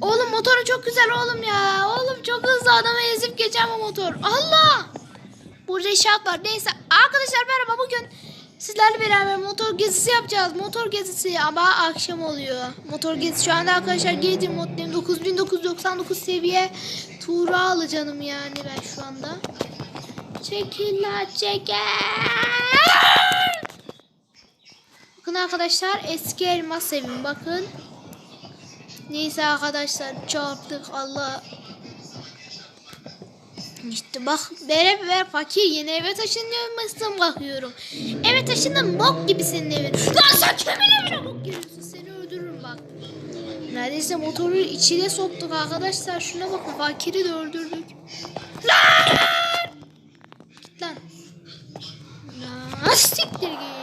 Oğlum motoru çok güzel oğlum ya. Oğlum çok hızlı adamı ezip geçen bu motor. Allah! Burada inşaat var. Neyse arkadaşlar merhaba bugün sizlerle beraber motor gezisi yapacağız. Motor gezisi ama akşam oluyor. Motor gezisi şu anda arkadaşlar girdim moddayım. 9999 seviye. Tuğra alı canım yani ben şu anda. Çekil la çekil. Bakın arkadaşlar eski elmas evim bakın. Neyse arkadaşlar çarptık Allah. İşte bak bere ver fakir yeni eve taşınıyormuşsun bakıyorum. Eve taşındın bok gibi senin evin. Lan sen kimin evine bok giriyorsun seni öldürürüm bak. Neredeyse motoru içine soktuk arkadaşlar. Şuna bakın fakiri de öldürdük. Lan! Git lan. Lan siktir git.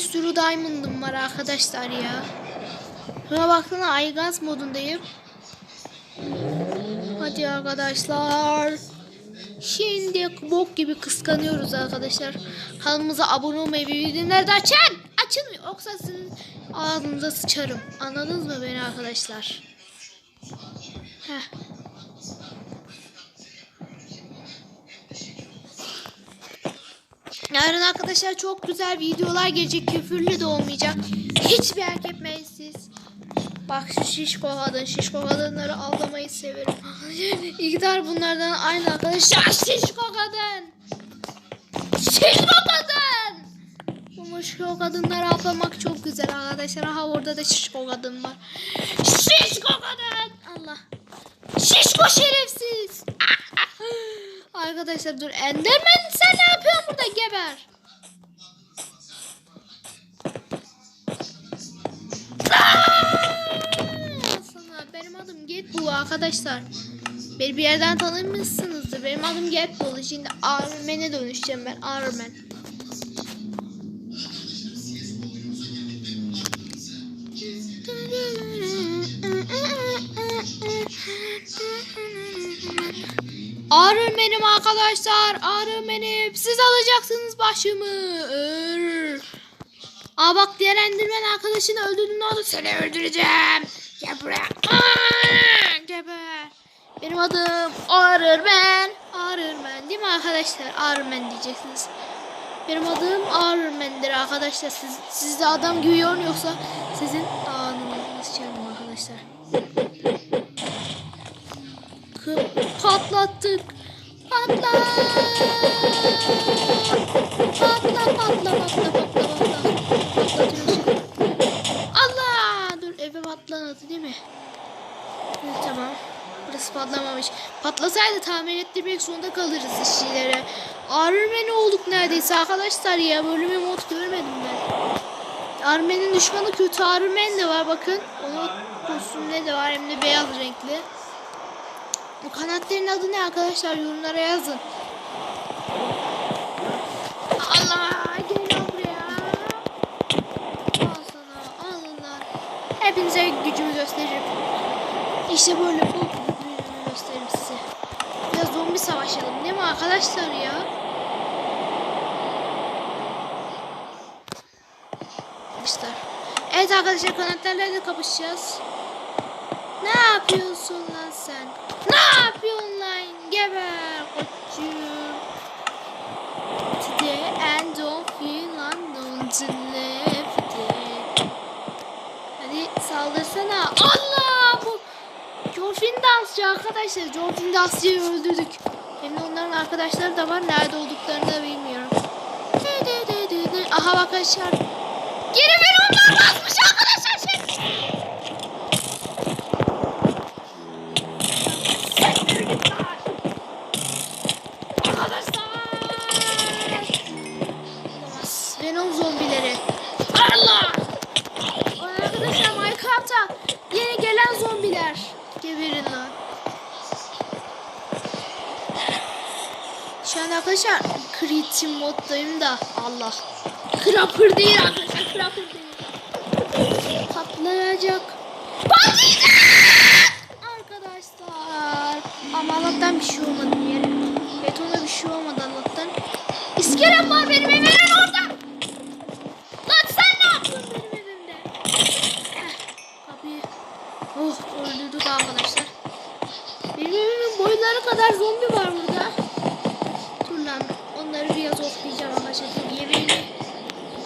Bir sürü diamond'ım var arkadaşlar ya. Şuna baksana aygaz modundayım. Hadi arkadaşlar. Şimdi bok gibi kıskanıyoruz arkadaşlar. Kanalımıza abone olmayı ve bildirimleri de açın. Açılmıyor. Yoksa sizin ağzınıza sıçarım. Anladınız mı beni arkadaşlar? Heh. Yarın arkadaşlar çok güzel videolar gelecek. Küfürlü de olmayacak. Hiç merak etmeyin siz. Bak şu şişko kadın, şişko kadınları avlamayı severim. İktidar bunlardan aynı arkadaşlar. Şişko kadın. Şişko kadın. Bu şişko kadınları avlamak çok güzel arkadaşlar. Aha orada da şişko kadın var. Şişko kadın. Allah. Şişko şerefsiz. Arkadaşlar dur Enderman sen ne yapıyorsun burada geber. Sana benim adım Getbull arkadaşlar. Beni bir yerden tanımışsınızdır. Benim adım Getbull. Şimdi Armen'e dönüşeceğim ben. Armen. Arın benim arkadaşlar. Arın benim. Siz alacaksınız başımı. Ör. Aa bak diğer endirmen arkadaşını öldürdün ne oldu? Seni öldüreceğim. Gel buraya. Aa, geber. Benim adım Arırmen. Arırmen değil mi arkadaşlar? Arırmen diyeceksiniz. Benim adım Arırmen'dir arkadaşlar. Siz, siz de adam gibi yoksa sizin ağzınızı sıçarım arkadaşlar. Patlattık. Patla. Patla patla patla patla patla. Allah! Dur eve patlamadı değil mi? Evet, tamam. Burası patlamamış. Patlasaydı tamir ettirmek zorunda kalırız işçilere. Armen'i olduk neredeyse arkadaşlar ya. Bir mod görmedim ben. Armen'in düşmanı kötü Armen de var bakın. Onun kostümleri de var hem de beyaz renkli. Bu kanatların adı ne arkadaşlar yorumlara yazın. Allah gel buraya. Al sana alın lan. Hepinize gücümü gösteririm. İşte böyle bu gücümü gösteririm size. Biraz zombi savaşalım değil mi arkadaşlar ya? Arkadaşlar. Evet arkadaşlar kanatlarla da kapışacağız. Ne yapıyorsun lan sen? Ne yapıyorsun lan? Geber koçum. To the end of Finland to left it. Hadi saldırsana. Allah bu Jorfin dansçı arkadaşlar. Jorfin dansçıyı öldürdük. Hem de onların arkadaşları da var. Nerede olduklarını da bilmiyorum. Aha bak arkadaşlar. Geri bir onlar basmış arkadaşlar. Şey. Gelen zombiler. Geberin lan. Şu an arkadaşlar Creative moddayım da Allah. Crapper değil arkadaşlar Crapper değil. Patlayacak. Patlayacak! Arkadaşlar. Ama Allah'tan bir şey olmadı yere. Betona bir şey olmadı Allah'tan. İskelem var benim evimin orada. Lan sen ne yapıyorsun benim evimde? Heh, kapıyı. Oh öldürdük arkadaşlar. Benim evimin boyları kadar zombi var burada. Dur lan onları biraz oklayacağım arkadaşlar. Dur yemeğini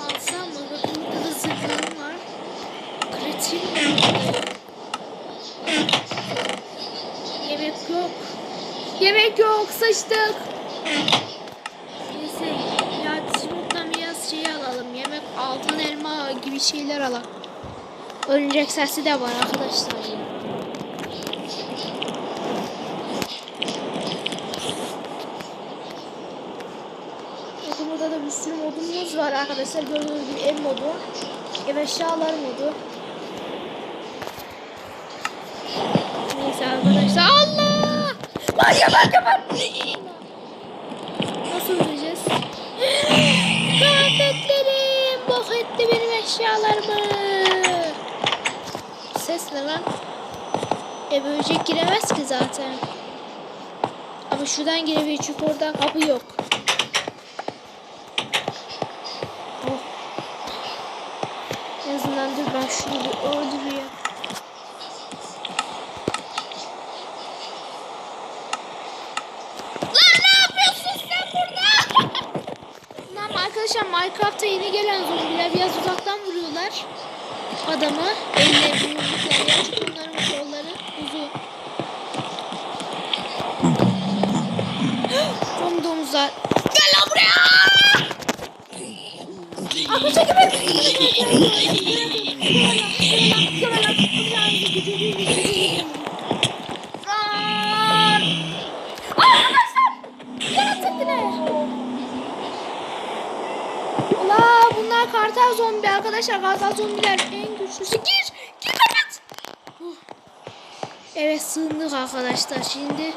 alsam mı? Bakın burada da zırhlarım var. Kritik mi? Yemek yok. Yemek yok. Sıçtık. Neyse. Ya Timur'dan biraz şey alalım. Yemek altın elma gibi şeyler alalım. Örümcek sesi de var arkadaşlar. Bakın burada da bir sürü modumuz var arkadaşlar. Gördüğünüz gibi ev modu. Ev eşyalar modu. Neyse arkadaşlar. Lan geber geber! Nasıl öleceğiz? Kıyafetlerim! Bok etti benim eşyalarımı. Ses ne lan? E böcek giremez ki zaten. Ama şuradan girebilir çünkü orada kapı yok. Oh. En azından dur ben şunu bir öldüreyim. Arkadaşlar Minecraft'ta yeni gelen zombiler biraz uzaktan vuruyorlar adamı. Ellerini yumruklar ya çünkü kolları uzun. Dom domuzlar. Gel buraya! Abi çekme! Kartal zombi arkadaşlar. Kartal zombiler en güçlüsü. Gir! Gir kapat! Oh. Evet sığındık arkadaşlar şimdi.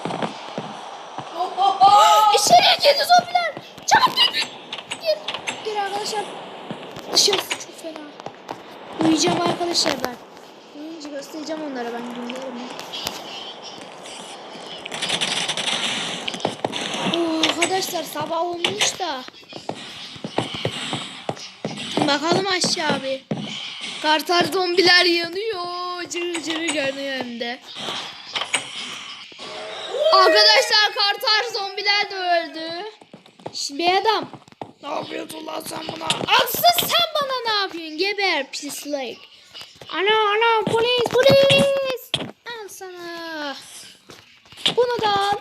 İçeriye girdi zombiler. Çabuk gir. Gir. Gir, arkadaşlar. Dışarısı çok fena. Uyuyacağım arkadaşlar ben. Uyuyunca göstereceğim onlara ben günlerimi. Oo, arkadaşlar sabah olmuş da. Bakalım aşağı abi. Kartal zombiler yanıyor. Cırı cırı yanıyor hem de. Arkadaşlar kartal zombiler de öldü. Şimdi bir adam. Ne yapıyorsun lan sen buna? Asıl sen bana ne yapıyorsun? Geber pislik. Ana ana polis polis. Al sana. Bunu da al.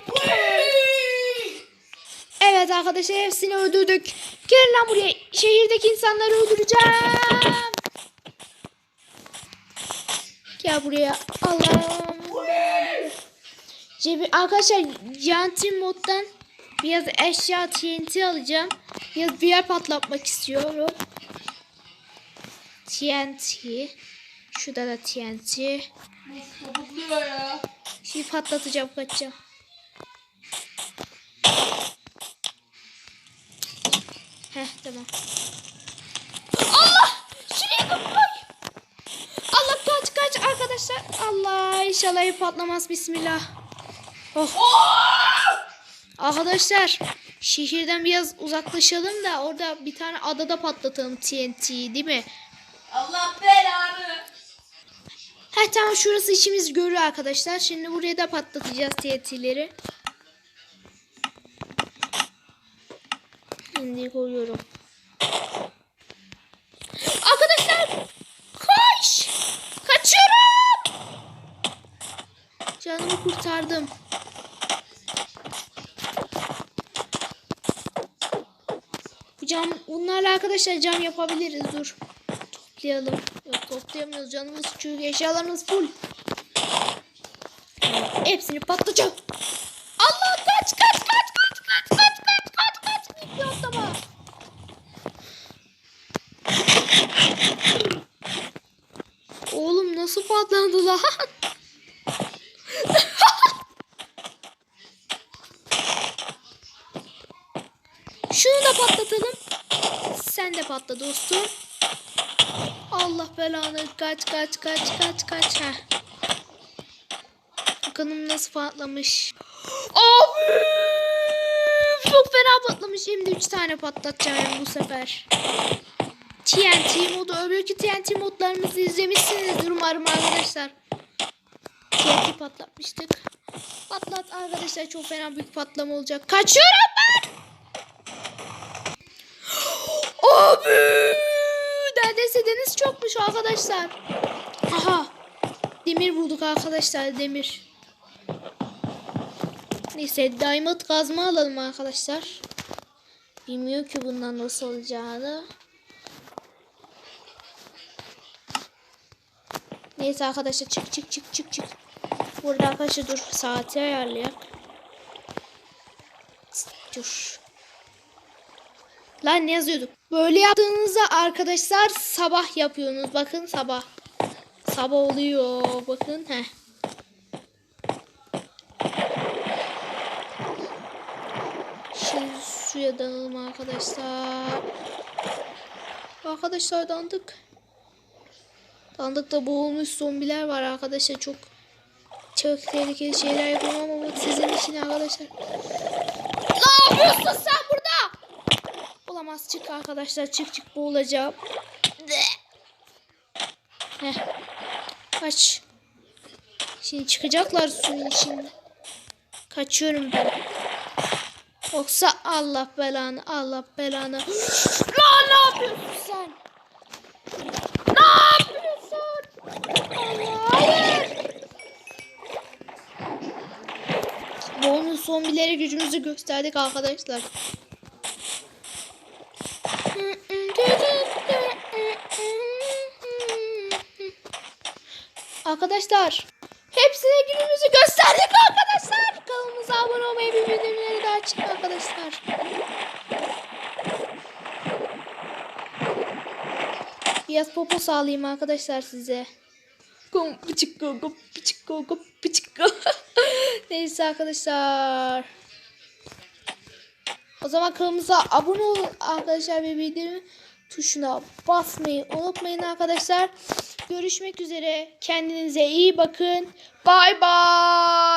Evet arkadaşlar hepsini öldürdük. Gelin lan buraya. Şehirdeki insanları öldüreceğim. Gel buraya. Allah'ım. Cebi arkadaşlar Giantin moddan biraz eşya TNT alacağım. Biraz bir yer patlatmak istiyorum. TNT. Şurada da TNT. Topukluyor ya. Şimdi patlatacağım kaçacağım. Heh tamam. Allah! Şuraya kapay! Allah kaç kaç arkadaşlar. Allah inşallah patlamaz bismillah. Oh. Arkadaşlar şehirden biraz uzaklaşalım da orada bir tane adada patlatalım TNT değil mi? Allah belanı. Ha tamam şurası içimiz görüyor arkadaşlar. Şimdi buraya da patlatacağız TNT'leri. Şimdi koyuyorum. Arkadaşlar koş! Kaçıyorum! Canımı kurtardım. Cam, bunlarla arkadaşlar cam yapabiliriz. Dur. Toplayalım. Yok toplayamıyoruz. Canımız çünkü eşyalarımız full. Hepsini patlatacağım. Nasıl patladı lan? Şunu da patlatalım. Sen de patla dostum. Allah belanı kaç kaç kaç kaç kaç ha. kanım nasıl patlamış. Abi! Çok fena patlamış. Şimdi 3 tane patlatacağım bu sefer. TNT modu. Öbürkü TNT modlarımızı izlemişsinizdir umarım arkadaşlar. TNT patlatmıştık. Patlat arkadaşlar çok fena büyük patlama olacak. Kaçıyorum ben. Abi! Neredeyse deniz çokmuş arkadaşlar. Aha. Demir bulduk arkadaşlar demir. Neyse diamond kazma alalım arkadaşlar. Bilmiyor ki bundan nasıl olacağını. Neyse arkadaşlar çık çık çık çık çık. Burada arkadaşlar dur saati ayarlayak. Dur. Lan ne yazıyorduk? Böyle yaptığınızda arkadaşlar sabah yapıyorsunuz. Bakın sabah. Sabah oluyor. Bakın. Heh. Şimdi suya dalalım arkadaşlar. Arkadaşlar dandık. Dandıkta boğulmuş zombiler var arkadaşlar. Çok çok tehlikeli şeyler yapıyorum ama sizin için arkadaşlar. Ne yapıyorsun sen burada? Olamaz çık arkadaşlar çık çık boğulacağım. Heh. Kaç. Şimdi çıkacaklar suyun içinde. Kaçıyorum ben. Yoksa Allah belanı Allah belanı. Lan ne yapıyorsun sen? Zombilere gücümüzü gösterdik arkadaşlar. Arkadaşlar hepsine günümüzü gösterdik arkadaşlar. Kanalımıza abone olmayı ve bildirimleri de açın arkadaşlar. Biraz popo sağlayayım arkadaşlar size. Gom pıçıkko gom pıçıkko gom pıçıkko. Neyse arkadaşlar. O zaman kanalımıza abone olun arkadaşlar ve bildirim tuşuna basmayı unutmayın arkadaşlar. Görüşmek üzere. Kendinize iyi bakın. Bay bay.